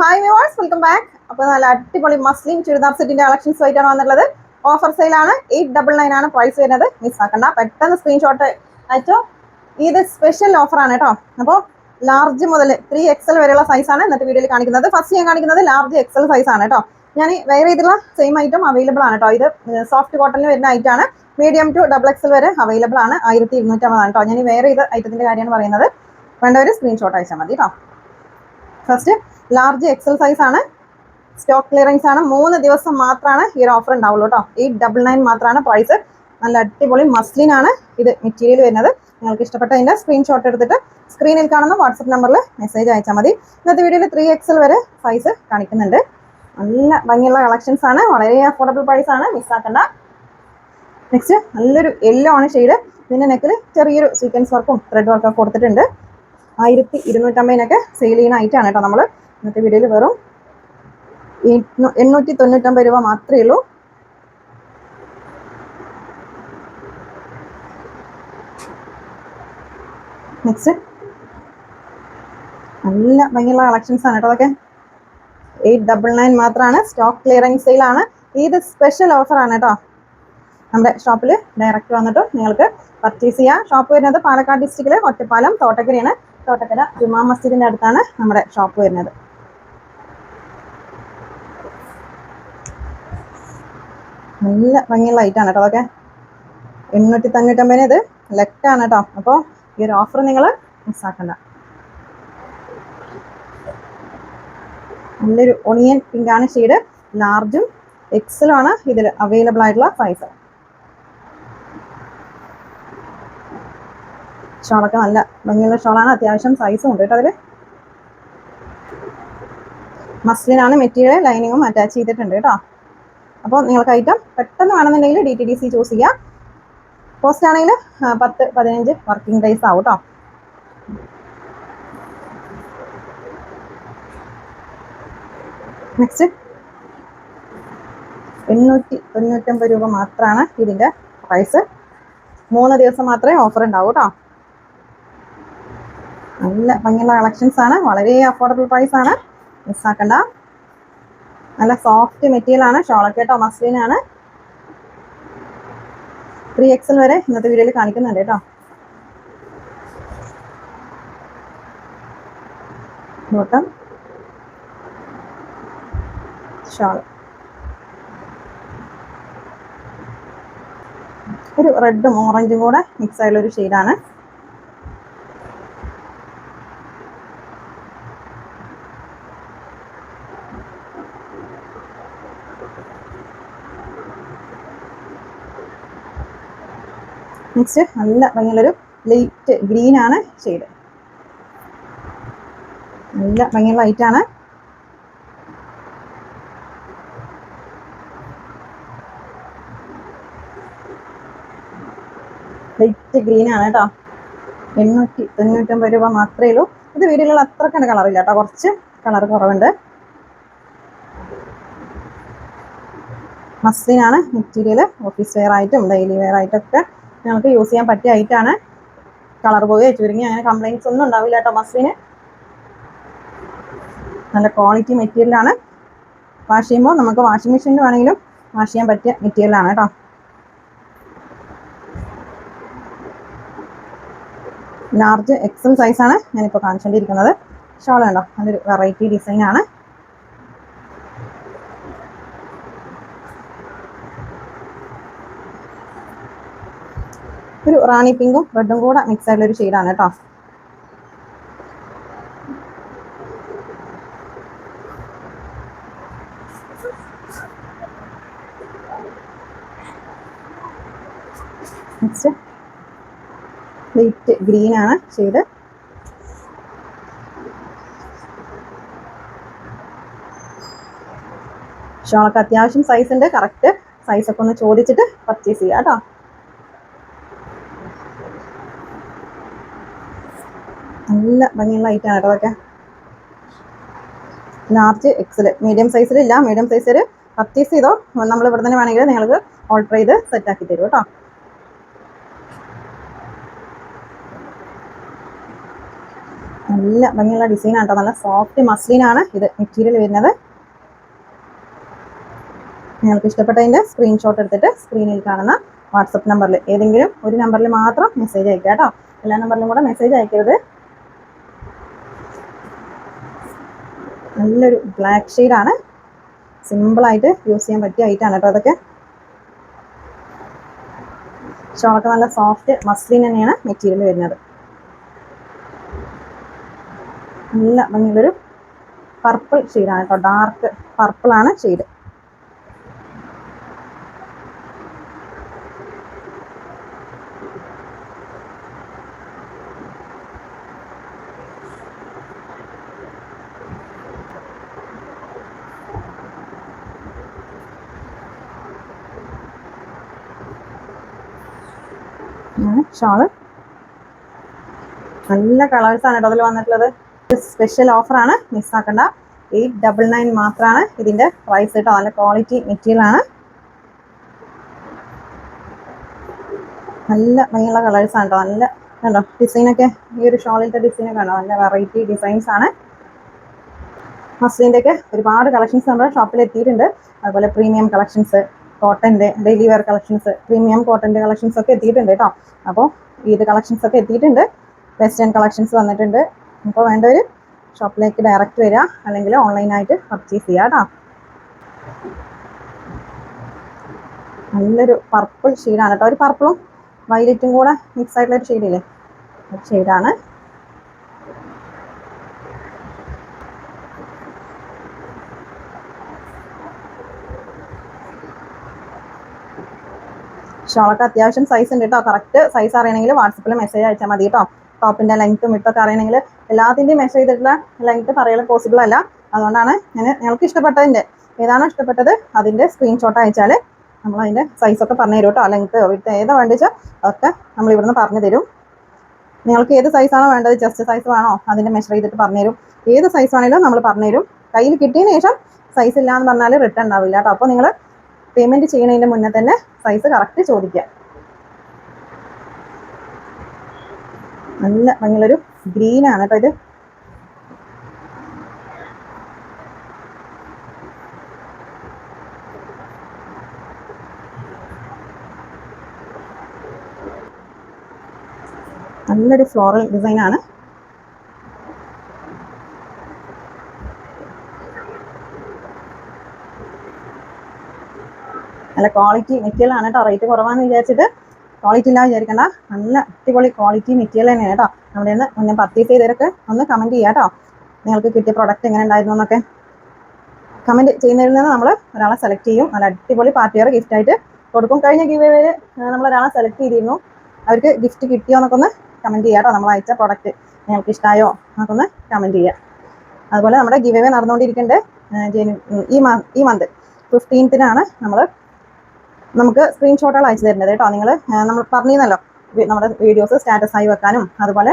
Hi viewers welcome back അപ്പോൾ നല്ല അടിപൊളി മസ്ലിം ചുരിദാർ സെറ്റിന്റെ കളക്ഷൻസ് ആയിട്ടാണ് വന്നിട്ടുള്ളത്. ഓഫർ സെയിലാണ് എയ്റ്റ് ഡബിൾ നയൻ ആണ് പ്രൈസ് വരുന്നത്. മിസ് ആക്കണ്ട. പെട്ടെന്ന് സ്ക്രീൻഷോട്ട് അയച്ചോ. ഇത് സ്പെഷ്യൽ ഓഫർ ആണ് കേട്ടോ. അപ്പോൾ ലാർജ് മുതൽ ത്രീ എക്സൽ വരെയുള്ള സൈസ് ആണ് ഇന്നത്തെ വീഡിയോയിൽ കാണിക്കുന്നത്. ഫസ്റ്റ് ഞാൻ കാണിക്കുന്നത് ലാർജ് എക്സൽ സൈസ് ആണ് കേട്ടോ. ഞാൻ വേറെ ഇതിലുള്ള സെയിം ഐറ്റം അവൈലബിൾ ആണ് കേട്ടോ. ഇത് സോഫ്റ്റ് കോട്ടണിൽ വരുന്ന ഐറ്റം ആണ്. മീഡിയം ടു ഡബിൾ എക്സൽ വരെ അവൈലബിൾ ആണ്. ആയിരത്തി ഇരുന്നൂറ്റമ്പതാണ് കേട്ടോ. ഞാൻ വേറെ ഇത് ഐറ്റത്തിന്റെ കാര്യമാണ് പറയുന്നത്. വേണ്ട ഒരു സ്ക്രീൻഷോട്ട് അയച്ചാൽ മതി കേട്ടോ. ഫസ്റ്റ് ലാർജ് എക്സൽ സൈസ് ആണ്. സ്റ്റോക്ക് ക്ലിയറിങ്സ് ആണ്. മൂന്ന് ദിവസം മാത്രമാണ് ഈ ഒരു ഓഫർ ഉണ്ടാവുള്ളൂ കേട്ടോ. എയ്റ്റ് ഡബിൾ നയൻ മാത്രമാണ് പ്രൈസ് നല്ല അടിപൊളി മസ്ലിൻ ആണ് ഇത് മെറ്റീരിയൽ വരുന്നത്. നിങ്ങൾക്ക് ഇഷ്ടപ്പെട്ടതിന്റെ സ്ക്രീൻഷോട്ട് എടുത്തിട്ട് സ്ക്രീനിൽ കാണുന്ന വാട്സപ്പ് നമ്പറിൽ മെസ്സേജ് അയച്ചാൽ മതി. ഇന്നത്തെ വീഡിയോയിൽ ത്രീ എക്സൽ വരെ സൈസ് കാണിക്കുന്നുണ്ട്. നല്ല ഭംഗിയുള്ള കളക്ഷൻസ് ആണ്. വളരെ അഫോർഡബിൾ പ്രൈസ് ആണ്. മിസ്സാക്കണ്ട നെക്സ്റ്റ് നല്ലൊരു യെല്ലോ ആണ് ഷെയ്ഡ് ഇതിന്റെ നെക്കിൽ ചെറിയൊരു സീക്വൻസ് വർക്കും ത്രെഡ് വർക്കൊക്കെ കൊടുത്തിട്ടുണ്ട്. ആയിരത്തി ഇരുന്നൂറ്റമ്പതിനൊക്കെ സെയിൽ ചെയ്യുന്ന ഐറ്റമാണ് കേട്ടോ നമ്മൾ ഇന്നത്തെ വീഡിയോയിൽ വെറും എണ്ണൂ- എണ്ണൂറ്റി തൊണ്ണൂറ്റമ്പത് രൂപ മാത്രമേ ഉള്ളൂ. നെക്സ്റ്റ് നല്ല ഭംഗിയുള്ള കളക്ഷൻസ് ആണ് കേട്ടോ അതൊക്കെ. എയ്റ്റ് ഡബിൾ നയൻ മാത്രമാണ് സ്റ്റോക്ക് ക്ലിയറിംഗ് സെയിലാണ് ഇത് സ്പെഷ്യൽ ഓഫർ ആണ് കേട്ടോ. നമ്മുടെ ഷോപ്പിൽ ഡയറക്റ്റ് വന്നിട്ട് നിങ്ങൾക്ക് പർച്ചേസ് ചെയ്യാം. ഷോപ്പ് വരുന്നത് പാലക്കാട് ഡിസ്ട്രിക്റ്റിലെ ഒറ്റപ്പാലം തോട്ടക്കരയാണ്. തോട്ടക്കര ജുമാ മസ്ജിദിന്റെ അടുത്താണ് നമ്മുടെ ഷോപ്പ് വരുന്നത്. നല്ല ഭംഗിയുള്ള ഐറ്റാണ് കേട്ടോ അതൊക്കെ. എണ്ണൂറ്റി തൊണ്ണൂറ്റമ്പതിന് ഇത് ലെഫ്റ്റാണ് കേട്ടോ. അപ്പോൾ ഈ ഒരു ഓഫർ നിങ്ങൾ മിസ്സാക്കണ്ട നല്ലൊരു ഒണിയൻ പിങ്കാണ് ഷെയ്ഡ് ലാർജും എക്സലും ആണ് ഇതിൽ അവൈലബിൾ ആയിട്ടുള്ള സൈസ് ഷോളൊക്കെ നല്ല ഭംഗിയുള്ള ഷോളാണ്. അത്യാവശ്യം സൈസും ഉണ്ട് കേട്ടോ അതിൽ മസ്ലിനാണ് മെറ്റീരിയൽ ലൈനിങ്ങും അറ്റാച്ച് ചെയ്തിട്ടുണ്ട് കേട്ടോ. അപ്പോൾ നിങ്ങൾക്ക് ഐറ്റം പെട്ടെന്ന് വേണമെന്നുണ്ടെങ്കിൽ D T D C choose ചെയ്യാം. പോസ്റ്റ് ആണെങ്കിൽ പത്ത് പതിനഞ്ച് വർക്കിംഗ് ഡേയ്സ് ആവും കേട്ടോ. നെക്സ്റ്റ് എണ്ണൂറ്റി തൊണ്ണൂറ്റമ്പത് രൂപ മാത്രമാണ് ഇതിന്റെ പ്രൈസ് മൂന്ന് ദിവസം മാത്രമേ ഓഫർ ഉണ്ടാവൂ കേട്ടോ. നല്ല ഭംഗിയുള്ള കളക്ഷൻസ് ആണ്. വളരെ അഫോർഡബിൾ പ്രൈസ് ആണ്. മിസ്സാക്കണ്ട നല്ല സോഫ്റ്റ് മെറ്റീരിയൽ ആണ്. ഷോളൊക്കെ കേട്ടോ ആണ്. ത്രീ എക്സൽ വരെ ഇന്നത്തെ വീഡിയോയിൽ കാണിക്കുന്നുണ്ട് കേട്ടോ. ഷാൾ. ഒരു റെഡും ഓറഞ്ചും കൂടെ മിക്സ് ആയിട്ടുള്ള ഒരു ഷെയ്ഡാണ് നെക്സ്റ്റ് നല്ല ഭംഗിയുള്ളൊരു ലൈറ്റ് ഗ്രീൻ ആണ് ഷെയ്ഡ് നല്ല ഭംഗിയുള്ള ലൈറ്റ് ആണ്. ലൈറ്റ് ഗ്രീൻ ആണ് കേട്ടോ എണ്ണൂറ്റി തൊണ്ണൂറ്റൊമ്പത് രൂപ മാത്രമേ ഉള്ളൂ. ഇത് വീടുകളിൽ അത്ര കണ്ട് കളറില്ല കേട്ടോ കുറച്ച് കളർ കുറവുണ്ട്. മസ്ലിനാണ് മെറ്റീരിയൽ ഓഫീസ് വെയർ ആയിട്ടും ഡെയിലി വെയർ ആയിട്ടൊക്കെ ഞങ്ങൾക്ക് യൂസ് ചെയ്യാൻ പറ്റിയ ഐറ്റാണ് കളർ പോയി ചുരുങ്ങി അങ്ങനെ കംപ്ലൈന്റ്സ് ഒന്നും ഉണ്ടാവില്ല കേട്ടോ മസ്ലിന്. നല്ല ക്വാളിറ്റി മെറ്റീരിയലാണ് വാഷ് ചെയ്യുമ്പോൾ നമുക്ക് വാഷിംഗ് മെഷീനിൽ വേണമെങ്കിലും വാഷ് ചെയ്യാൻ പറ്റിയ മെറ്റീരിയലാണ് കേട്ടോ. ലാർജ് എക്സൽ സൈസാണ് ഞാനിപ്പോൾ കാണിച്ചുകൊണ്ടിരിക്കുന്നത് ഷോൾ നല്ലൊരു വെറൈറ്റി ഡിസൈൻ ഒരു റാണി പിങ്കും റെഡും കൂടെ മിക്സ് ആയിട്ടുള്ള ഒരു ഷെയ്ഡാണ് കേട്ടോ. നെക്സ്റ്റ് ലൈറ്റ് ഗ്രീൻ ആണ് ഷെയ്ഡ് ഷോളൊക്കെ അത്യാവശ്യം സൈസ് ഉണ്ട്. കറക്റ്റ് സൈസ് ഒക്കെ ഒന്ന് ചോദിച്ചിട്ട് പർച്ചേസ് ചെയ്യാം കേട്ടോ. നല്ല ഭംഗിയുള്ള ഐറ്റാണ് കേട്ടോ അതൊക്കെ. ലാർജ് എക്സൽ മീഡിയം സൈസിലില്ല മീഡിയം സൈസിൽ പർച്ചേസ് ചെയ്തോ? നമ്മൾ ഇവിടെ തന്നെ വേണമെങ്കിൽ നിങ്ങൾക്ക് ഓർഡർ ചെയ്ത് സെറ്റ് ആക്കി തരും കേട്ടോ. നല്ല ഭംഗിയുള്ള ഡിസൈൻ ആണ് കേട്ടോ. നല്ല സോഫ്റ്റ് മസ്ലിനാണ് ഇത് മെറ്റീരിയൽ വരുന്നത്. നിങ്ങൾക്ക് ഇഷ്ടപ്പെട്ടതിന്റെ സ്ക്രീൻഷോട്ട് എടുത്തിട്ട് സ്ക്രീനിൽ കാണുന്ന വാട്സപ്പ് നമ്പറിൽ ഏതെങ്കിലും ഒരു നമ്പറിൽ മാത്രം മെസ്സേജ് അയക്കുക കേട്ടോ. എല്ലാ നമ്പറിലും കൂടെ മെസ്സേജ് അയക്കരുത്. നല്ലൊരു ബ്ലാക്ക് ഷെയ്ഡാണ് സിമ്പിളായിട്ട് യൂസ് ചെയ്യാൻ പറ്റിയ ഐറ്റാണ് കേട്ടോ അതൊക്കെ. ഷോളൊക്കെ നല്ല സോഫ്റ്റ് മസ്ലിൻ തന്നെയാണ് മെറ്റീരിയൽ വരുന്നത്. നല്ല ഭംഗിയുള്ളൊരു പർപ്പിൾ ഷെയ്ഡാണ് കേട്ടോ. ഡാർക്ക് പർപ്പിളാണ് ഷെയ്ഡ് ഷാൾ നല്ല കളേഴ്സ് ആണ് കേട്ടോ അതിൽ വന്നിട്ടുള്ളത്. സ്പെഷ്യൽ ഓഫറാണ് മിസ്സാക്കണ്ട എയ്റ്റ് ഡബിൾ നയൻ മാത്രമാണ് ഇതിന്റെ പ്രൈസ് കേട്ടോ. നല്ല ക്വാളിറ്റി മെറ്റീരിയൽ ആണ്. നല്ല ഭംഗിയുള്ള കളേഴ്സ് ആണ് കേട്ടോ. നല്ല കണ്ടോ? ഡിസൈനൊക്കെ ഈ ഒരു ഷോളിന്റെ ഡിസൈനൊക്കെ ഉണ്ടോ നല്ല വെറൈറ്റി ഡിസൈൻസ് ആണ്. മസ്ലിന്റെ ഒക്കെ ഒരുപാട് കളക്ഷൻസ് നമ്മുടെ ഷോപ്പിൽ എത്തിയിട്ടുണ്ട്. അതുപോലെ പ്രീമിയം കളക്ഷൻസ് കോട്ടന്റെ ഡെയിലി വെയർ കളക്ഷൻസ് പ്രീമിയം കോട്ടന്റെ കളക്ഷൻസ് ഒക്കെ എത്തിയിട്ടുണ്ട് കേട്ടോ അപ്പോൾ ഈദ് കളക്ഷൻസ് ഒക്കെ എത്തിയിട്ടുണ്ട്. വെസ്റ്റേൺ കളക്ഷൻസ് വന്നിട്ടുണ്ട്. അപ്പോൾ വേണ്ടവർ ഷോപ്പിലേക്ക് ഡയറക്റ്റ് വരിക അല്ലെങ്കിൽ ഓൺലൈനായിട്ട് പർച്ചേസ് ചെയ്യുക കേട്ടോ നല്ലൊരു പർപ്പിൾ ഷെയ്ഡാണ് കേട്ടോ ഒരു പർപ്പിളും വൈലറ്റും കൂടെ മിക്സ് ആയിട്ടുള്ള ഒരു ഷെയ്ഡില്ലേ ഷെയ്ഡാണ് ഷോളൊക്കെ അത്യാവശ്യം സൈസ് ഉണ്ട് കേട്ടോ കറക്റ്റ് സൈസ് അറിയണമെങ്കിൽ വാട്സപ്പിൽ മെസ്സേജ് അയച്ചാൽ മതി കേട്ടോ ടോപ്പിന്റെ ലെങ്ത്തും ഇട്ടൊക്കെ അറിയണമെങ്കിൽ എല്ലാത്തിന്റെയും മെസ്സേജ് ചെയ്തിട്ടുള്ള ലെങ്ത് പറയൽ പോസിബിൾ അല്ല. അതുകൊണ്ടാണ് ഞാൻ ഞങ്ങൾക്ക് ഇഷ്ടപ്പെട്ടതിന്റെ. ഏതാണോ ഇഷ്ടപ്പെട്ടത് അതിന്റെ സ്ക്രീൻഷോട്ട് അയച്ചാൽ നമ്മൾ അതിന്റെ സൈസൊക്കെ പറഞ്ഞു തരും കേട്ടോ ലെങ്ത്ത് വിട്ട് ഏതാ വേണ്ടത് അതൊക്കെ നമ്മൾ ഇവിടുന്ന് പറഞ്ഞു തരും. നിങ്ങൾക്ക് ഏത് സൈസാണോ വേണ്ടത് ജസ്റ്റ് സൈസ് വേണോ അതിന്റെ മെഷർ ചെയ്തിട്ട് പറഞ്ഞു തരും. ഏത് സൈസ് വേണേലും നമ്മൾ പറഞ്ഞു തരും. കയ്യിൽ കിട്ടിയതിന് ശേഷം സൈസ് ഇല്ല എന്ന് പറഞ്ഞാൽ റിട്ടേൺ ഉണ്ടാവില്ല കേട്ടോ അപ്പോൾ നിങ്ങൾ പേയ്മെന്റ് ചെയ്യുന്നതിന് മുന്നേ തന്നെ സൈസ് കറക്റ്റ് ചോദിക്കുക നല്ല ഭംഗിയുള്ളൊരു ഗ്രീനാണ് കേട്ടോ ഇത്. നല്ലൊരു ഫ്ലോറൽ ഡിസൈൻ നല്ല ക്വാളിറ്റി മെറ്റീരിയൽ ആണ് കേട്ടോ റേറ്റ് കുറവാണെന്ന് വിചാരിച്ചിട്ട് ക്വാളിറ്റി ഇല്ല വിചാരിക്കണ്ട. നല്ല അടിപൊളി ക്വാളിറ്റി മെറ്റീരിയൽ തന്നെയാണ് കേട്ടോ നമ്മുടെ നിന്ന് ഞാൻ പർച്ചേസ് ചെയ്തവരൊക്കെ ഒന്ന് കമന്റ് ചെയ്യാം കേട്ടോ നിങ്ങൾക്ക് കിട്ടിയ പ്രൊഡക്റ്റ് എങ്ങനെ ഉണ്ടായിരുന്നു എന്നൊക്കെ. കമന്റ് ചെയ്യുന്നതിൽ നിന്ന് നമ്മൾ ഒരാളെ സെലക്ട് ചെയ്യും. നല്ല അടിപൊളി പാർട്ടി വെയർ ഗിഫ്റ്റ് ആയിട്ട് കൊടുക്കും. കഴിഞ്ഞ ഗിവ് വേയിൽ നമ്മൾ ഒരാളെ സെലക്ട് ചെയ്തിരുന്നു. അവർക്ക് ഗിഫ്റ്റ് കിട്ടിയോ എന്നൊക്കെ ഒന്ന് കമന്റ് ചെയ്യാം കേട്ടോ നമ്മൾ അയച്ച പ്രൊഡക്റ്റ് നിങ്ങൾക്ക് ഇഷ്ടമായോ എന്നൊക്കെ ഒന്ന് കമന്റ് ചെയ്യുക അതുപോലെ നമ്മുടെ ഗിവ് ഏഹ് ഈ ഈ മന്ത് ഫിഫ്റ്റീൻത്തിനാണ് നമ്മൾ നമുക്ക് സ്ക്രീൻഷോട്ടുകൾ അയച്ചു തരുന്നത് കേട്ടോ. നിങ്ങൾ നമ്മൾ പറഞ്ഞിരുന്നല്ലോ നമ്മുടെ വീഡിയോസ് സ്റ്റാറ്റസ് ആയി വെക്കാനും അതുപോലെ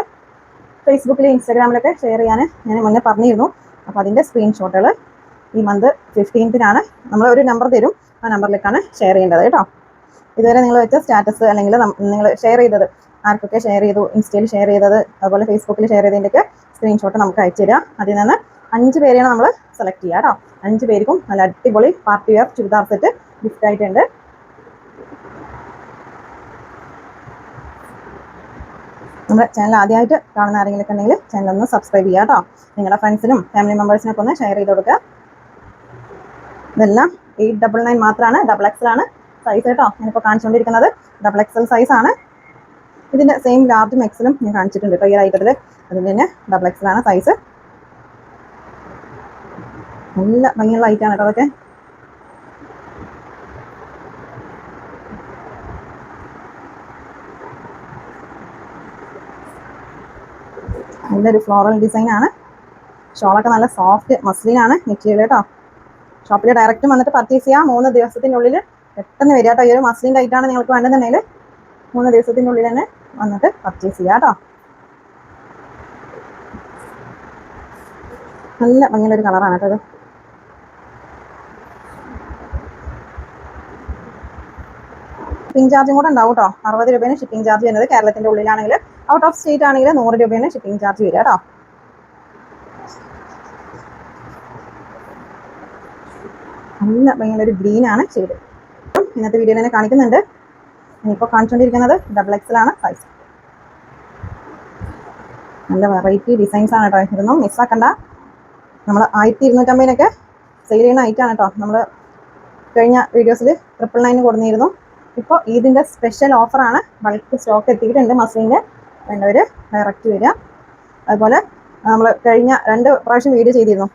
ഫേസ്ബുക്കിൽ ഇൻസ്റ്റാഗ്രാമിലൊക്കെ ഷെയർ ചെയ്യാൻ ഞാൻ മുന്നേ പറഞ്ഞിരുന്നു. അപ്പോൾ അതിന്റെ സ്ക്രീൻഷോട്ടുകൾ ഈ മന്ത് ഫിഫ്റ്റീൻത്തിനാണ് നമ്മൾ ഒരു നമ്പർ തരും. ആ നമ്പറിലേക്കാണ് ഷെയർ ചെയ്യേണ്ടത് കേട്ടോ. ഇതുവരെ നിങ്ങൾ വെച്ച സ്റ്റാറ്റസ് അല്ലെങ്കിൽ നിങ്ങൾ ഷെയർ ചെയ്തത് ആർക്കൊക്കെ ഷെയർ ചെയ്തു ഇൻസ്റ്റയിൽ ഷെയർ ചെയ്തത് അതുപോലെ ഫേസ്ബുക്കിൽ ഷെയർ ചെയ്തതിന്റെയൊക്കെ സ്ക്രീൻഷോട്ട് നമുക്ക് അയച്ചു തരിക അതിൽ നിന്ന് അഞ്ച് പേരെയാണ് നമ്മൾ സെലക്ട് ചെയ്യുക കേട്ടോ. അഞ്ച് പേർക്കും നല്ല അടിപൊളി party wear churidar set gift ആയിട്ടുണ്ട്. നമ്മുടെ ചാനൽ ആദ്യമായിട്ട് കാണുന്ന ആരെങ്കിലും ഉണ്ടെങ്കിൽ ചാനൽ ഒന്ന് സബ്സ്ക്രൈബ് ചെയ്യുക കേട്ടോ നിങ്ങളുടെ ഫ്രണ്ട്സിനും ഫാമിലി മെമ്പേഴ്സിനൊക്കെ ഒന്ന് ഷെയർ ചെയ്ത് കൊടുക്കുക. ഇതെല്ലാം എയ്റ്റ് ഡബിൾ നയൻ മാത്രമാണ് ഡബിൾ എക്സൽ ആണ് സൈസ് കേട്ടോ ഞാനിപ്പോൾ കാണിച്ചുകൊണ്ടിരിക്കുന്നത് ഡബിൾ എക്സൽ സൈസ് ആണ്. ഇതിന്റെ സെയിം ലാർജും എക്സലും ഞാൻ കാണിച്ചിട്ടുണ്ട് കേട്ടോ ഈ ഐറ്റത്തിൽ അതിന്റെ തന്നെ ഡബിൾ എക്സൽ ആണ് സൈസ് നല്ല ഭംഗിയുള്ള ഐറ്റാണ് കേട്ടോ അതൊക്കെ. നല്ലൊരു ഫ്ലോറൽ ഡിസൈൻ ആണ്. ഷോളൊക്കെ നല്ല സോഫ്റ്റ് മസ്ലിനാണ് മെറ്റീരിയൽ കേട്ടോ ഷോപ്പിൽ ഡയറക്റ്റ് വന്നിട്ട് പർച്ചേസ് ചെയ്യാം. മൂന്ന് ദിവസത്തിനുള്ളിൽ പെട്ടെന്ന് വരിക കേട്ടോ ഈ ഒരു മസ്ലിൻ ആണ് നിങ്ങൾക്ക് വേണ്ടതെന്നുണ്ടെങ്കിൽ മൂന്ന് ദിവസത്തിനുള്ളിൽ തന്നെ വന്നിട്ട് പർച്ചേസ് ചെയ്യാം കേട്ടോ നല്ല ഭംഗിയുള്ള ഒരു കളറാണ് കേട്ടോ ഇത്. ഷിപ്പിംഗ് ചാർജും കൂടെ ഉണ്ടാവും കേട്ടോ അറുപത് രൂപയാണ് ഷിപ്പിംഗ് ചാർജ് വരുന്നത് കേരളത്തിന്റെ ഉള്ളിലാണെങ്കിൽ ഔട്ട് ഓഫ് സ്റ്റേറ്റ് ആണെങ്കിൽ നൂറ് രൂപയാണ് ഷിപ്പിംഗ് ചാർജ് വരിക കേട്ടോ നല്ല ഭയങ്കര ഒരു ഗ്രീൻ ആണ് ചെയ്ത് ഇന്നത്തെ വീഡിയോ തന്നെ കാണിക്കുന്നുണ്ട്. ഇനിയിപ്പോ കാണിച്ചുകൊണ്ടിരിക്കുന്നത് ഡബിൾ എക്സലാണ് സൈസ് നല്ല വെറൈറ്റി ഡിസൈൻസ് ആണ് കേട്ടോ ഇതൊന്നും മിസ്സാക്കണ്ട നമ്മൾ ആയിരത്തി ഇരുന്നൂറ്റമ്പതിനൊക്കെ സെയിൽ ചെയ്യുന്ന ഐറ്റാണ് കേട്ടോ നമ്മൾ കഴിഞ്ഞ വീഡിയോസിൽ ട്രിപ്പിൾ നയൻ കൊടുന്നിരുന്നു. ഇപ്പോൾ ഇതിന്റെ സ്പെഷ്യൽ ഓഫറാണ് ബൾക്ക് സ്റ്റോക്ക് എത്തിയിട്ടുണ്ട് മസ്ലിന്റെ വേണ്ടവർ ഡയറക്റ്റ് വരിക. അതുപോലെ നമ്മൾ കഴിഞ്ഞ രണ്ട് പ്രാവശ്യം വീഡിയോ ചെയ്തിരുന്നു.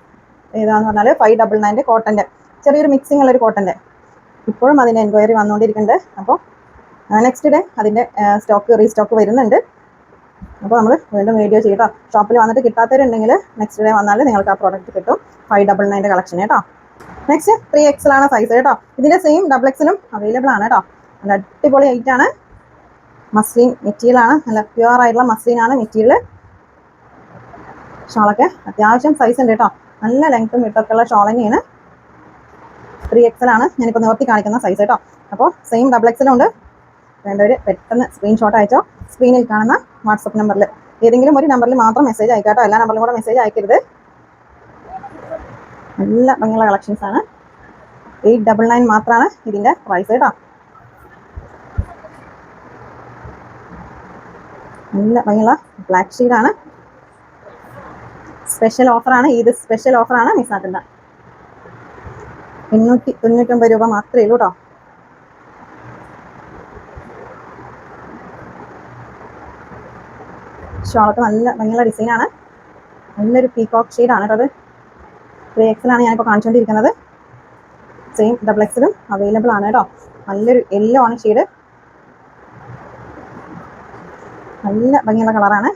ഏതാന്ന് പറഞ്ഞാൽ ഫൈവ് ഡബിൾ നയന്റെ കോട്ടന്റെ ചെറിയൊരു മിക്സിംഗ് ഉള്ളൊരു കോട്ടന്റെ ഇപ്പോഴും അതിന്റെ എൻക്വയറി വന്നുകൊണ്ടിരിക്കുന്നുണ്ട്. അപ്പോൾ നെക്സ്റ്റ് ഡേ അതിന്റെ സ്റ്റോക്ക് റീസ്റ്റോക്ക് വരുന്നുണ്ട്. അപ്പോൾ നമ്മൾ വീണ്ടും വീഡിയോ ചെയ്യട്ടോ. ഷോപ്പിൽ വന്നിട്ട് കിട്ടാത്തവരുണ്ടെങ്കിൽ നെക്സ്റ്റ് ഡേ വന്നാൽ നിങ്ങൾക്ക് ആ പ്രോഡക്റ്റ് കിട്ടും. ഫൈവ് ഡബിൾ നയന്റെ കളക്ഷൻ കേട്ടോ. നെക്സ്റ്റ് ത്രീ എക്സലാണ് സൈസ് കേട്ടോ. ഇതിന്റെ സെയിം ഡബിൾ എക്സലും അവൈലബിൾ ആണ് കേട്ടോ. നല്ല അടിപൊളി ആണ്. മസ്ലിൻ മെറ്റീരിയലാണ് നല്ല പ്യുവർ ആയിട്ടുള്ള മസ്ലിൻ ആണ് മെറ്റീരിയൽ. ഷോളൊക്കെ അത്യാവശ്യം സൈസ് ഉണ്ട് കേട്ടോ. നല്ല ലെങ്ത്തും വിട്ടൊക്കെ ഉള്ള ഷോൾ തന്നെയാണ്. ത്രീ എക്സൽ ആണ്. ഞാനിപ്പോൾ നിവർത്തി കാണിക്കുന്ന സൈസ് കേട്ടോ. അപ്പോൾ സെയിം ഡബിൾ എക്സലും ഉണ്ട്. വേണ്ടവർ പെട്ടെന്ന് സ്ക്രീൻഷോട്ട് അയച്ചോ. സ്ക്രീനിൽ കാണുന്ന വാട്സപ്പ് നമ്പറിൽ ഏതെങ്കിലും ഒരു നമ്പറിൽ മാത്രം മെസ്സേജ് അയക്കാം കേട്ടോ എല്ലാ നമ്പറിലും കൂടെ മെസ്സേജ് അയക്കരുത്. നല്ല ഭംഗിയുള്ള കളക്ഷൻസ് ആണ്. എയ്റ്റ് ഡബിൾ നയൻ മാത്രമാണ് ഇതിന്റെ പ്രൈസ് കേട്ടോ. നല്ല ഭംഗിയുള്ള ബ്ലാക്ക് ഷീഡാണ് സ്പെഷ്യൽ ഓഫറാണ് ഇത് സ്പെഷ്യൽ ഓഫറാണ് മിസ്സാക്കണ്ട എണ്ണൂറ്റി തൊണ്ണൂറ്റൊമ്പത് രൂപ മാത്രമേ ഉള്ളൂ കേട്ടോ ഷോളൊക്കെ നല്ല ഭംഗിയുള്ള ഡിസൈനാണ് നല്ലൊരു പീകോക്ക് ഷെയ്ഡാണ് കേട്ടോ അത്. ത്രീ എക്സിലാണ് ഞാനിപ്പോൾ കാണിച്ചുകൊണ്ടിരിക്കുന്നത് സെയിം ഡബിൾ എക്സിലും അവൈലബിൾ ആണ് കേട്ടോ നല്ലൊരു യെല്ലോ ആണ് ഷെയ്ഡ് നല്ല ഭംഗിയുള്ള കളറാണ്.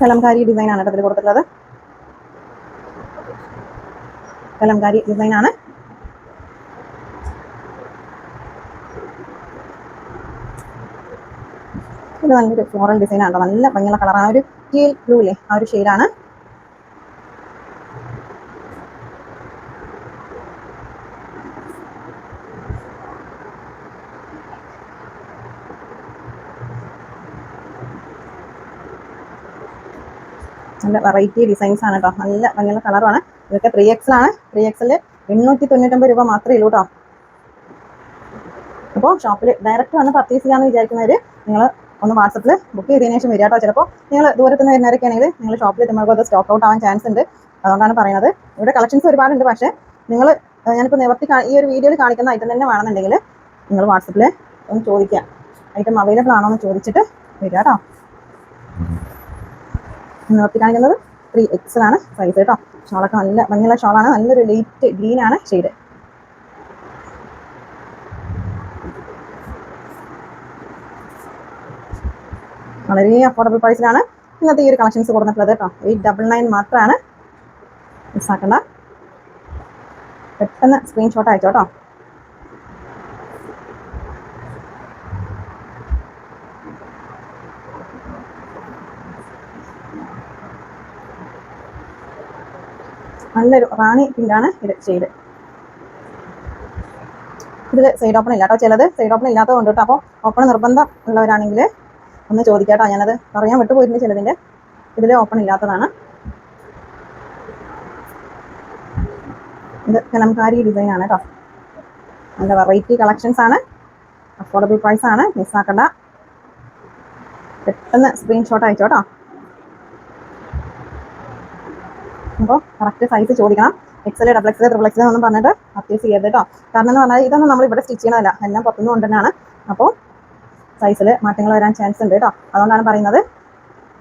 കലംകാരി ഡിസൈനാണ് കേട്ടോ ഇതിൽ കൊടുത്തിട്ടുള്ളത്. കലംകാരി ഡിസൈനാണ് ഇത് നല്ലൊരു ഫ്ലോറൽ ഡിസൈൻ ആണ് നല്ല ഭംഗിയുള്ള കളറാണ്. ഒരു ടീൽ ബ്ലൂ ഇല്ലേ ആ ഒരു ഷെയ്ഡാണ് നല്ല വെറൈറ്റി ഡിസൈൻസ് ആണ് കേട്ടോ നല്ല ഭംഗിയുള്ള കളറുമാണ് ഇതൊക്കെ ത്രീ ആണ് ത്രീ എക്സൽ എണ്ണൂറ്റി തൊണ്ണൂറ്റൊമ്പത് രൂപ മാത്രമേ ഉള്ളൂ കേട്ടോ അപ്പോൾ ഷോപ്പിൽ ഡയറക്റ്റ് വന്ന് പർച്ചേസ് ചെയ്യാമെന്ന് വിചാരിക്കുന്നവർ നിങ്ങൾ ഒന്ന് വാട്സപ്പിൽ ബുക്ക് ചെയ്തതിനു ശേഷം വരിക കേട്ടോ ചിലപ്പോൾ നിങ്ങൾ ദൂരത്തുനിന്ന് വരുന്നവരൊക്കെ ആണെങ്കിൽ നിങ്ങൾ ഷോപ്പിൽ എത്തുമ്പോൾ അത് സ്റ്റോക്ക് ഔട്ട് ആവാൻ ചാൻസ് ഉണ്ട്. അതുകൊണ്ടാണ് പറയുന്നത്. ഇവിടെ കളക്ഷൻസ് ഒരുപാടുണ്ട്. പക്ഷേ നിങ്ങൾ ഞാനിപ്പോൾ നിവർത്തി ഈ ഒരു വീഡിയോയിൽ കാണിക്കുന്ന ഐറ്റം തന്നെ വേണമെന്നുണ്ടെങ്കിൽ നിങ്ങൾ വാട്സപ്പിൽ ഒന്ന് ചോദിക്കുക. ഐറ്റം അവൈലബിൾ ആണോ എന്ന് ചോദിച്ചിട്ട് വരിക കേട്ടോ നിവർത്തി കാണിക്കുന്നത് ത്രീ എക്സൽ ആണ് സൈസ് കേട്ടോ. ഷോളൊക്കെ നല്ല ഭംഗിയുള്ള ഷോളാണ്. നല്ലൊരു ലൈറ്റ് ഗ്രീൻ ആണ് ഷെയ്ഡ് വളരെ അഫോർഡബിൾ പ്രൈസിലാണ് ഇന്നത്തെ ഈ ഒരു കളക്ഷൻസ് കൊടുത്തിട്ടുള്ളത് കേട്ടോ. എയ്റ്റ് ഡബിൾ നയൻ മാത്രമാണ് മിസ്സാക്കണ്ട പെട്ടെന്ന് സ്ക്രീൻഷോട്ട് അയച്ചോ നല്ലൊരു റാണി പിങ്കാണ് ഇത് ചെയ്ത്. ഇതിൽ സൈഡ് ഓപ്പൺ ഇല്ല കേട്ടോ ചിലത്. സൈഡ് ഓപ്പൺ ഇല്ലാത്തത് കൊണ്ട് കേട്ടോ അപ്പോൾ ഓപ്പൺ നിർബന്ധം ഉള്ളവരാണെങ്കിൽ ഒന്ന് ചോദിക്കാട്ടോ. ഞാനത് പറയാൻ വിട്ടുപോയിരുന്നു ചിലതിന്റെ ഇതിൽ ഓപ്പൺ ഇല്ലാത്തതാണ്. ഇത് കലംകാരി ഡിസൈനാണ് കേട്ടോ നല്ല വെറൈറ്റി കളക്ഷൻസ് ആണ്. അഫോർഡബിൾ പ്രൈസ് ആണ്. മിസ്സാക്കണ്ട പെട്ടെന്ന് സ്ക്രീൻഷോട്ട് അയച്ചോ കേട്ടോ അപ്പോൾ കറക്റ്റ് സൈസ് ചോദിക്കണം. XL double XL triple XL എന്നൊന്നും പറഞ്ഞിട്ട് പർച്ചേസ് ചെയ്യരുത് കേട്ടോ കാരണം എന്ന് പറഞ്ഞാൽ ഇതൊന്നും നമ്മൾ ഇവിടെ സ്റ്റിച്ച് ചെയ്യണമല്ല എല്ലാം പുറത്തുനിന്ന് കൊണ്ടുതന്നെയാണ് അപ്പോൾ സൈസിൽ മാറ്റങ്ങൾ വരാൻ ചാൻസ് ഉണ്ട് കേട്ടോ അതുകൊണ്ടാണ് പറയുന്നത്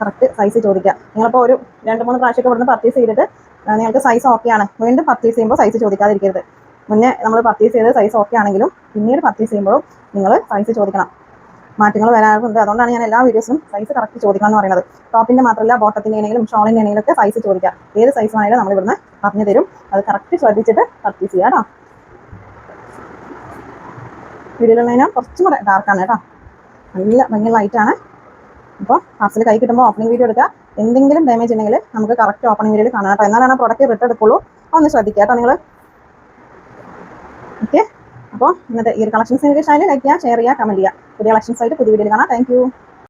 കറക്റ്റ് സൈസ് ചോദിക്കുക. നിങ്ങളിപ്പോൾ ഒരു രണ്ട് മൂന്ന് പ്രാവശ്യമൊക്കെ ഇവിടുന്ന് പർച്ചേസ് ചെയ്തിട്ട് നിങ്ങൾക്ക് സൈസ് ഓക്കെ ആണ്. വീണ്ടും പർച്ചേസ് ചെയ്യുമ്പോൾ സൈസ് ചോദിക്കാതിരിക്കരുത്. മുന്നേ നമ്മൾ പർച്ചേസ് ചെയ്ത് സൈസ് ഓക്കെ ആണെങ്കിലും പിന്നീട് പർച്ചേസ് ചെയ്യുമ്പോഴും നിങ്ങൾ സൈസ് ചോദിക്കണം. മാറ്റങ്ങൾ വരാറുണ്ട്. അതുകൊണ്ടാണ് ഞാൻ എല്ലാ വീഡിയോസും സൈസ് കറക്റ്റ് ചോദിക്കണം എന്ന് പറയുന്നത്. ടോപ്പിന്റെ മാത്രമല്ല ബോട്ടത്തിന്റെ ആണെങ്കിലും ഷോളിന്റെ ആണെങ്കിലും ഒക്കെ സൈസ് ചോദിക്കാം. ഏത് സൈസ് ആണെങ്കിലും നമ്മൾ ഇവിടുന്ന് പറഞ്ഞു തരും. അത് കറക്റ്റ് ശ്രദ്ധിച്ചിട്ട് പർച്ചേസ് ചെയ്യാം വീഡിയോയിലുള്ളതിനാൽ കുറച്ചും കൂടെ ഡാർക്കാണ് കേട്ടോ. നല്ല ഭംഗിയുള്ള ലൈറ്റാണ് അപ്പോൾ പാർസൽ കൈ കിട്ടുമ്പോൾ ഓപ്പണിംഗ് വീഡിയോ എടുക്കുക. എന്തെങ്കിലും ഡാമേജ് ഉണ്ടെങ്കിൽ നമുക്ക് കറക്റ്റ് ഓപ്പണിംഗ് വീഡിയോയിൽ കാണാം കേട്ടോ. എന്നാലാണ് പ്രൊഡക്റ്റ് റിട്ടേൺ എടുക്കുള്ളൂ. ഒന്ന് ശ്രദ്ധിക്കുക കേട്ടോ നിങ്ങൾ. ഓക്കെ അപ്പോൾ ഇന്നത്തെ ഈ ഒരു കളക്ഷൻസ് നിങ്ങൾക്ക് ഇഷ്ടമായി ലൈക്ക് ചെയ്യുക ഷെയർ ചെയ്യുക കമന്റ് ചെയ്യുക. പുതിയ കളക്ഷൻസ് ആയിട്ട് പുതിയ വീഡിയോ കാണാം. താങ്ക്